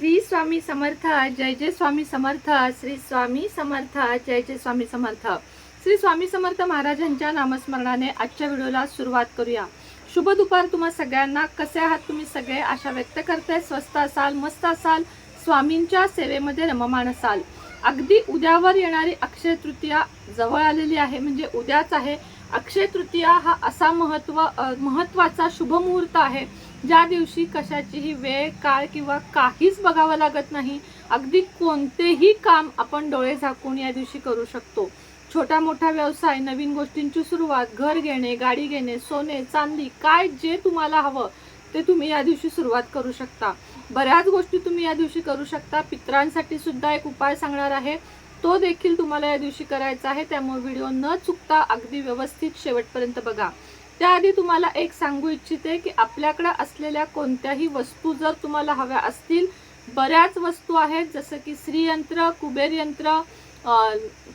श्री स्वामी समर्थ जय जय स्वामी समर्थ श्री स्वामी समर्थ जय जय स्वामी समर्थ. श्री स्वामी समर्थ महाराजांच्या नामस्मरणाने आजच्या व्हिडिओला सुरुवात करूया. शुभ दुपार तुम्हा सगळ्यांना. कसे आहात तुम्ही सगळे? आशा व्यक्त करते. स्वस्त असाल मस्त असाल स्वामींच्या सेवेमध्ये रममाण असाल. अगदी उद्यावर येणारी अक्षय तृतीया जवळ आलेली आहे. म्हणजे उद्याच आहे. अक्षय तृतीया हा असा महत्त्व महत्त्वाचा महत्त्वाचा शुभ मुहूर्त आहे. ज्या दिवशी कशाचीही वेळ काळ किंवा काहीच बघावं लागत नाही अगदी कोणतेही काम आपण डोळे झाकून या दिवशी करू शकतो. छोटा मोठा व्यवसाय नवीन गोष्टींची सुरुवात घर घेणे गाडी घेणे सोने चांदी काय जे तुम्हाला हवं ते तुम्ही या दिवशी सुरुवात करू शकता. बऱ्याच गोष्टी तुम्ही या दिवशी करू शकता. पित्रांसाठी सुद्धा एक उपाय सांगणार आहे. तो देखील तुम्हाला या दिवशी करायचा आहे. त्यामुळे व्हिडिओ न चुकता अगदी व्यवस्थित शेवटपर्यंत बघा. त्याआधी तुम्हाला एक सांगू इच्छिते की आपल्याकडं असलेल्या कोणत्याही वस्तू जर तुम्हाला हव्या असतील बऱ्याच वस्तू आहेत जसं की श्रीयंत्र कुबेर यंत्र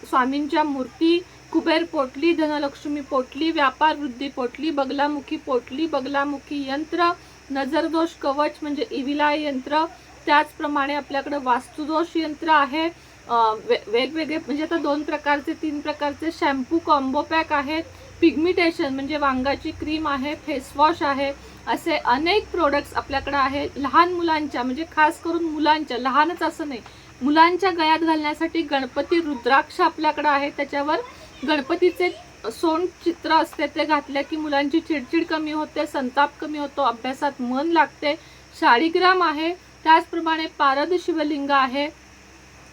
स्वामींच्या मूर्ती कुबेर पोटली धनलक्ष्मी पोटली व्यापार वृद्धी पोटली बगलामुखी पोटली बगलामुखी यंत्र नजरदोष कवच म्हणजे इविलाय यंत्र त्याचप्रमाणे आपल्याकडे वास्तुदोष यंत्र आहे वे- वेगवेगळे म्हणजे आता दोन प्रकारचे तीन प्रकारचे शॅम्पू कॉम्बो पॅक आहेत पिग्मिटेशन म्हणजे वांगाची क्रीम आहे फेसवॉश आहे असे अनेक प्रोडक्ट्स आपल्याकडे आहे लहान मुलांच्या म्हणजे खास करून मुलांच्या लहानच असं नाही मुलांच्या गळ्यात घालण्यासाठी गणपती रुद्राक्ष आपल्याकडे आहे त्याच्यावर गणपतीचे सोन चित्र असते ते घातले की मुलांची चिडचिड कमी होते संताप कमी होतो अभ्यासात मन लागते शाळीग्राम आहे त्याचप्रमाणे पारद शिवलिंग आहे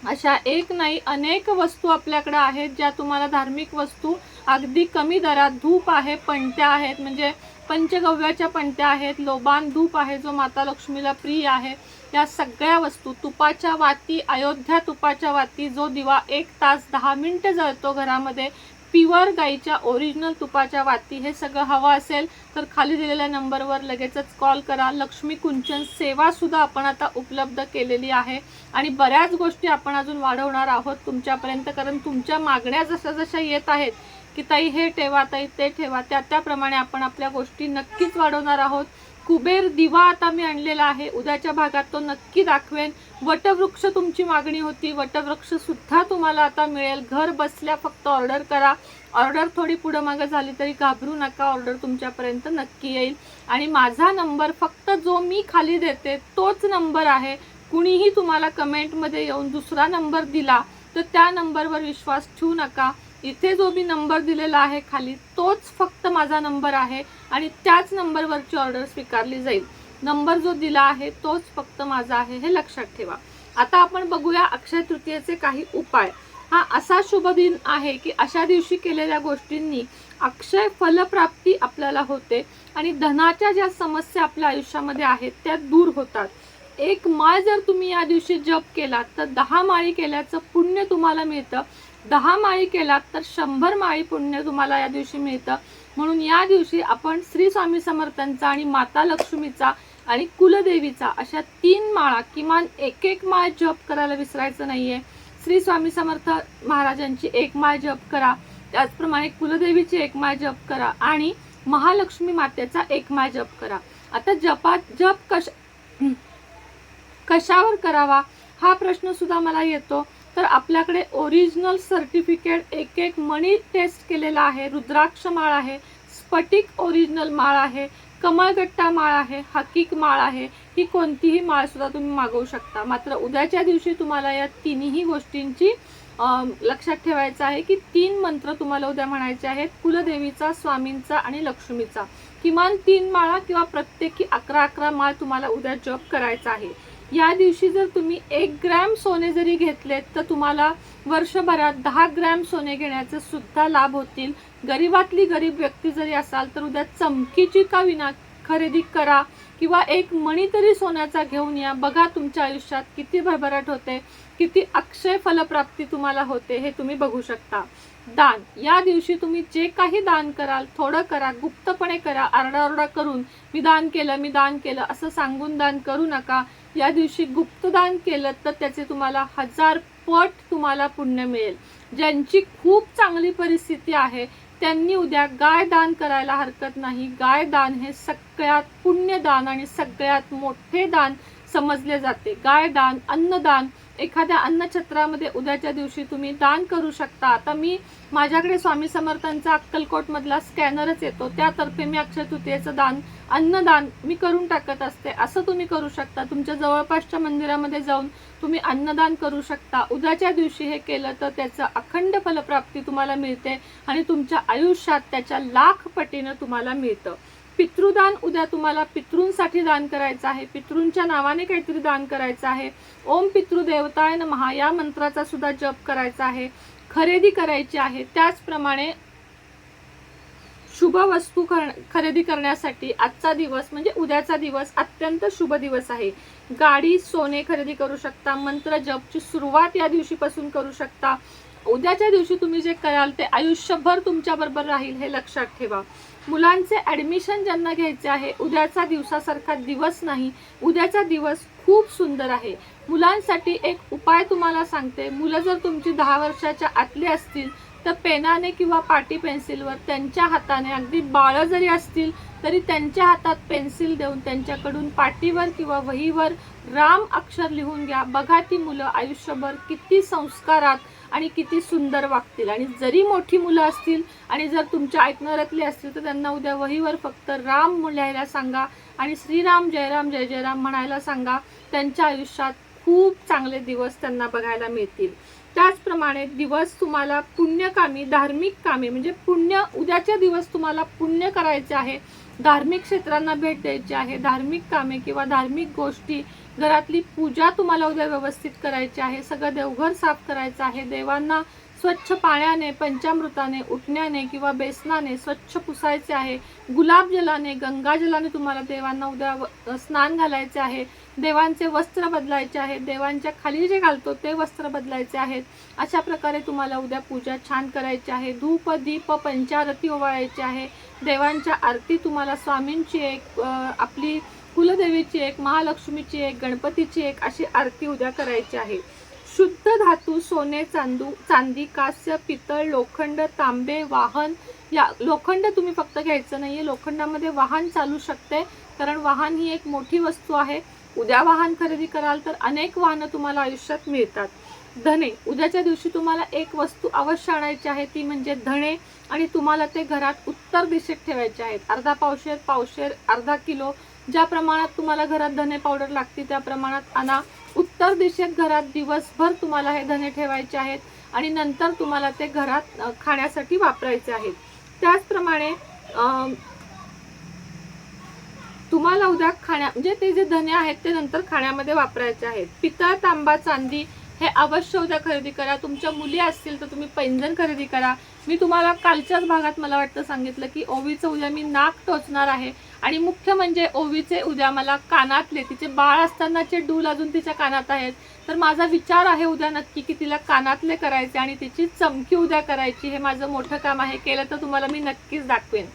अशा एक नाही अनेक वस्तू आपल्याकडे आहेत ज्या तुम्हाला धार्मिक वस्तू अगदी कमी दरात धूप आहे पणत्या आहेत म्हणजे पंचगव्याच्या पणत्या आहेत लोबान धूप आहे जो माता लक्ष्मीला प्रिय आहे. या सगळ्या वस्तू तुपाच्या वाती अयोध्या तुपाच्या वाती जो दिवा एक तास दहा मिनटं जळतो घरामध्ये प्युअर गाईच्या ओरिजिनल तुपाच्या वाती हे सगळं हवं असेल तर खाली दिलेल्या नंबरवर लगेचच कॉल करा. लक्ष्मी कुंचन सेवासुद्धा आपण आता उपलब्ध केलेली आहे आणि बऱ्याच गोष्टी आपण अजून वाढवणार आहोत तुमच्यापर्यंत कारण तुमच्या मागण्या जशा जशा येत आहेत की ताई हे ठेवा ताई ते ठेवा. त्या त्याप्रमाणे आपण आपल्या गोष्टी नक्कीच वाढवणार आहोत. कुबेर दिवा आता मी आणलेला आहे. उद्याच्या भागात तो नक्की दाखवेन. वटवृक्ष तुमची मागणी होती. वटवृक्ष सुद्धा तुम्हाला आता मिळेल. घर बसल्या फक्त ऑर्डर करा. ऑर्डर थोडी पुढं मागं झाली तरी घाबरू नका. ऑर्डर तुमच्यापर्यंत नक्की येईल. आणि माझा नंबर फक्त जो मी खाली देते तोच नंबर आहे. कुणीही तुम्हाला कमेंटमध्ये येऊन दुसरा नंबर दिला तर त्या नंबरवर विश्वास ठेवू नका. इथे जो मी नंबर दिलेला आहे खाली तोच फक्त माझा नंबर आहे आणि त्याच नंबरवरची ऑर्डर स्वीकारली जाईल. नंबर जो दिला आहे तोच फक्त माझा आहे हे लक्षात ठेवा. आता आपण बघूया अक्षय तृतीयेचे काही उपाय. हा असा शुभ दिन आहे की अशा दिवशी केलेल्या गोष्टींनी अक्षय फलप्राप्ती आपल्याला होते आणि धनाच्या ज्या समस्या आपल्या आयुष्यामध्ये आहेत त्या दूर होतात. एक माळ जर तुम्ही या दिवशी जप केलात तर दहा माळी केल्याचं पुण्य तुम्हाला मिळतं दहा माळी केलात तर शंभर माळी पुण्य तुम्हाला या दिवशी मिळतं. म्हणून या दिवशी आपण श्री स्वामी समर्थांचा आणि माता लक्ष्मीचा आणि कुलदेवीचा अशा तीन माळा किमान एक एक माळ जप करायला विसरायचं नाहीये. श्री स्वामी समर्थ महाराजांची एक माळ जप करा. त्याचप्रमाणे कुलदेवीची एक माळ जप करा आणि महालक्ष्मी मातेचा एक माळ जप करा. आता जपात जप कश कशावर करावा? हा प्रश्न सुद्धा मला येतो. तर आपल्याकडे ओरिजिनल सर्टिफिकेट एक एक मणी टेस्ट केलेला आहे. रुद्राक्ष माळ आहे स्फटिक ओरिजिनल माळ आहे कमळगट्टा माळ आहे हकीक माळ आहे. ही कोणतीही माळसुद्धा तुम्ही मागवू शकता. मात्र उद्याच्या दिवशी तुम्हाला या तिन्ही गोष्टींची लक्षात ठेवायचं आहे की तीन मंत्र तुम्हाला उद्या म्हणायचे आहेत. कुलदेवीचा स्वामींचा आणि लक्ष्मीचा. किमान तीन माळा किंवा प्रत्येकी अकरा अकरा माळ तुम्हाला उद्या जप करायचा आहे. या दिवशी जर तुम्ही एक ग्रॅम सोने जरी घेतलेत तर तुम्हाला वर्षभरात दहा ग्रॅम सोने घेण्याचे सुद्धा लाभ होतील. गरीबातली गरीब व्यक्ती जरी असाल तर उद्या चमकीची का विना खरेदी करा किंवा एक मणी तरी सोन्याचा घेऊन या. बघा तुमच्या आयुष्यात किती भरभराट होते किती अक्षय फलप्राप्ती तुम्हाला होते हे तुम्ही बघू शकता. दान. या दिवशी तुम्ही जे काही दान कराल थोडं करा गुप्तपणे करा आरडाओरडा करून मी दान केलं मी दान केलं असं सांगून दान करू नका. या दिवशी गुप्तदान केलं तर त्याचे तुम्हाला हजार पट तुम्हाला पुण्य मिळेल. ज्यांची खूप चांगली परिस्थिती आहे त्यांनी उद्या गाय दान करायला हरकत नाही. गाय दान हे सगळ्यात पुण्यदान आणि सगळ्यात मोठे दान समजले जाते. गायदान अन्नदान एखाद्या अन्नछत्रामध्ये उद्याच्या दिवशी तुम्ही दान करू शकता. आता मी माझ्याकडे स्वामी समर्थांचा अक्कलकोटमधला स्कॅनरच येतो. त्यातर्फे मी अक्षय तृतीयेचं दान अन्नदान मी करून टाकत असते. असं तुम्ही करू शकता. तुमच्या जवळपासच्या मंदिरामध्ये जाऊन तुम्ही अन्नदान करू शकता. उद्याच्या दिवशी हे केलं तर त्याचं अखंड फलप्राप्ती तुम्हाला मिळते आणि तुमच्या आयुष्यात त्याच्या लाख पटीनं तुम्हाला मिळतं. पितृदान उद्या तुम्हाला पितृंसाठी दान करायचं आहे. पितृंच्या नावाने काहीतरी दान करायचं आहे. ओम पितृदेवताय महा या मंत्राचा सुद्धा जप करायचा आहे. खरेदी करायची आहे. त्याचप्रमाणे शुभ वस्तू कर- खरेदी करण्यासाठी आजचा दिवस म्हणजे उद्याचा दिवस अत्यंत शुभ दिवस आहे. गाडी सोने खरेदी करू शकता. मंत्र जपची सुरुवात या दिवशीपासून करू शकता. उद्याच्या दिवशी तुम्ही जे कराल ते आयुष्यभर तुमच्या बरोबर राहील हे लक्षात ठेवा. मुलांचे ॲडमिशन ज्यांना घ्यायचे आहे उद्याचा दिवसासारखा दिवस नाही. उद्याचा दिवस खूप सुंदर आहे. मुलांसाठी एक उपाय तुम्हाला सांगते. मुलं जर तुमची दहा वर्षाच्या आतली असतील तर पेनाने किंवा पाटी पेन्सिलवर त्यांच्या हाताने अगदी बाळं जरी असतील तरी त्यांच्या हातात पेन्सिल देऊन त्यांच्याकडून पाटीवर किंवा वहीवर राम अक्षर लिहून घ्या. बघा ती मुलं आयुष्यभर किती संस्कारात आणि किती सुंदर वागतील. आणि जरी मोठी मुलं असतील आणि जर तुमच्या ऐकणाऱ्यातली असतील तर त्यांना उद्या वहीवर फक्त राम लिहायला सांगा आणि श्रीराम जयराम जय जयराम म्हणायला सांगा. त्यांच्या आयुष्यात खूप चांगले दिवस त्यांना बघायला मिळतील. त्याचप्रमाणे दिवस तुम्हाला पुण्यकामी धार्मिक कामे म्हणजे पुण्य उद्याचे दिवस तुम्हाला पुण्य करायचे आहे. धार्मिक क्षेत्रांना भेट द्यायची आहे धार्मिक कामे किंवा धार्मिक गोष्टी घरातली पूजा तुम्हाला उद्या व्यवस्थित करायची आहे सगळं देवघर साफ करायचं आहे देवांना स्वच्छ पाण्याने पंचामृताने उठण्याने किंवा बेसनाने स्वच्छ पुसायचे आहे गुलाबजलाने गंगाजलाने तुम्हाला देवांना उद्या स्नान घालायचे आहे देवांचे वस्त्र बदलायचे आहेत देवांच्या खाली जे घालतो ते वस्त्र बदलायचे आहेत अशा प्रकारे तुम्हाला उद्या पूजा छान करायची आहे धूप दीप पंचारती ओवाळायची आहे देवांच्या आरती तुम्हाला स्वामींची एक आपली कुलदेवीची एक महालक्ष्मीची एक गणपतीची एक अशी आरती उद्या करायची आहे. शुद्ध धातू सोने चांदू चांदी कास्य पितळ लोखंड तांबे वाहन या लोखंड तुम्ही फक्त घ्यायचं नाही आहे लोखंडामध्ये वाहन चालू शकते कारण वाहन ही एक मोठी वस्तू आहे. उद्या वाहन खरेदी कराल तर अनेक वाहनं तुम्हाला आयुष्यात मिळतात. धणे उद्याच्या दिवशी तुम्हाला एक वस्तू अवश्य आणायची आहे ती म्हणजे धणे आणि तुम्हाला ते घरात उत्तर दिशेत ठेवायचे आहेत. अर्धा पावशेर पावशेर अर्धा किलो. ज्या प्रमाणात तुम्हाला घरात धने पावडर लागते त्या प्रमाणात आणा. उत्तर दिशेत घरात दिवसभर तुम्हाला हे धने ठेवायचे आहेत आणि नंतर तुम्हाला ते घरात खाण्यासाठी वापरायचे आहेत. त्याचप्रमाणे तुम्हाला उद्या खाण्या म्हणजे ते जे धने आहेत ते नंतर खाण्यामध्ये वापरायचे आहेत. पितळ तांबा चांदी हे अवश्य उद्या खरेदी करा. तुमच्या मुली असतील तर तुम्ही पैंजण खरेदी करा. मी तुम्हाला कालच्याच भागात मला वाटतं सांगितलं की ओवीचं उद्या मी नाक टोचणार आहे. आणि मुख्य म्हणजे ओवीचे उद्या मला कानातले तिचे बाळ असतानाचे डूल अजून तिच्या कानात आहेत. तर माझा विचार आहे उद्या नक्की की तिला कानातले करायचे आणि तिची चमकी उद्या करायची हे माझं मोठं काम आहे. केलं तर तुम्हाला मी नक्कीच दाखवेन.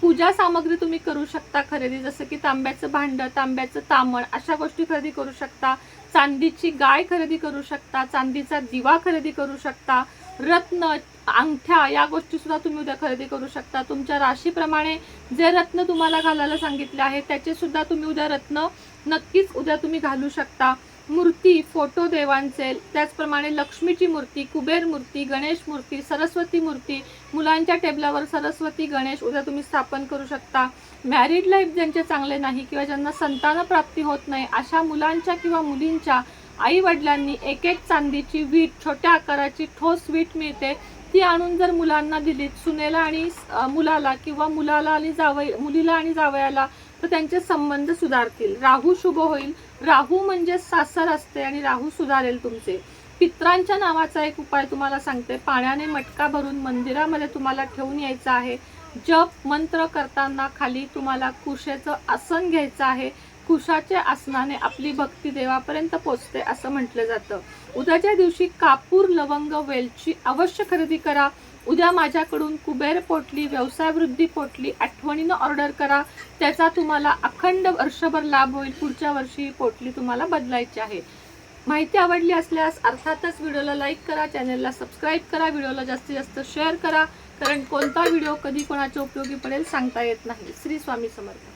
पूजा सामग्री तुम्ही करू शकता खरेदी जसं की तांब्याचं भांडं तांब्याचं तामण अशा गोष्टी खरेदी करू शकता. चांदीची गाय खरेदी करू शकता चांदीचा दिवा खरेदी करू शकता रत्न अंगठ्या या गोष्टी सुद्धा तुम्ही उद्या खरेदी करू शकता. तुमच्या राशीप्रमाणे जे रत्न तुम्हाला घालायला सांगितले आहे त्याचे सुद्धा तुम्ही उद्या रत्न नक्कीच उद्या तुम्ही घालू शकता. मूर्ती फोटो देवांचे त्याचप्रमाणे लक्ष्मीची मूर्ती कुबेर मूर्ती गणेश मूर्ती सरस्वती मूर्ती मुलांच्या टेबलावर सरस्वती गणेश उद्या तुम्ही स्थापन करू शकता. मॅरिड लाईफ ज्यांचे चांगले नाही किंवा ज्यांना संतानप्राप्ती होत नाही अशा मुलांच्या किंवा मुलींच्या आई वडिलांनी एक एक चांदीची वीट छोट्या आकाराची ठोस वीट मिळते. ती आणून जर मुलांना दिली सुनेला आणि मुलाला किंवा मुलाला आणि जावई मुलीला आणि जावयाला तर त्यांचे संबंध सुधारतील. राहू शुभ होईल. राहू म्हणजे सासर असते आणि राहू सुधारेल तुमचे. पित्रांच्या नावाचा एक उपाय तुम्हाला सांगते. पाण्याने मटका भरून मंदिरामध्ये तुम्हाला ठेवून यायचं आहे. जप मंत्र करताना खाली तुम्हाला कुशेचं आसन घ्यायचं आहे. कुशाच्या आसनाने आपली भक्ती देवापर्यंत पोचते असं म्हटलं जातं. उद्याच्या दिवशी कापूर लवंग वेलची अवश्य खरेदी करा. उद्या माझ्याकडून कुबेर पोटली व्यवसाय वृद्धी पोटली आठवणीनं ऑर्डर करा. त्याचा तुम्हाला अखंड वर्षभर लाभ होईल. पुढच्या वर्षी ही पोटली तुम्हाला बदलायची आहे. माहिती आवडली असल्यास अर्थातच व्हिडिओला लाईक करा चॅनलला सबस्क्राईब करा व्हिडिओला जास्तीत जास्त शेअर करा कारण कोणता व्हिडिओ कधी कोणाच्या उपयोगी पडेल सांगता येत नाही. श्री स्वामी समर्थ.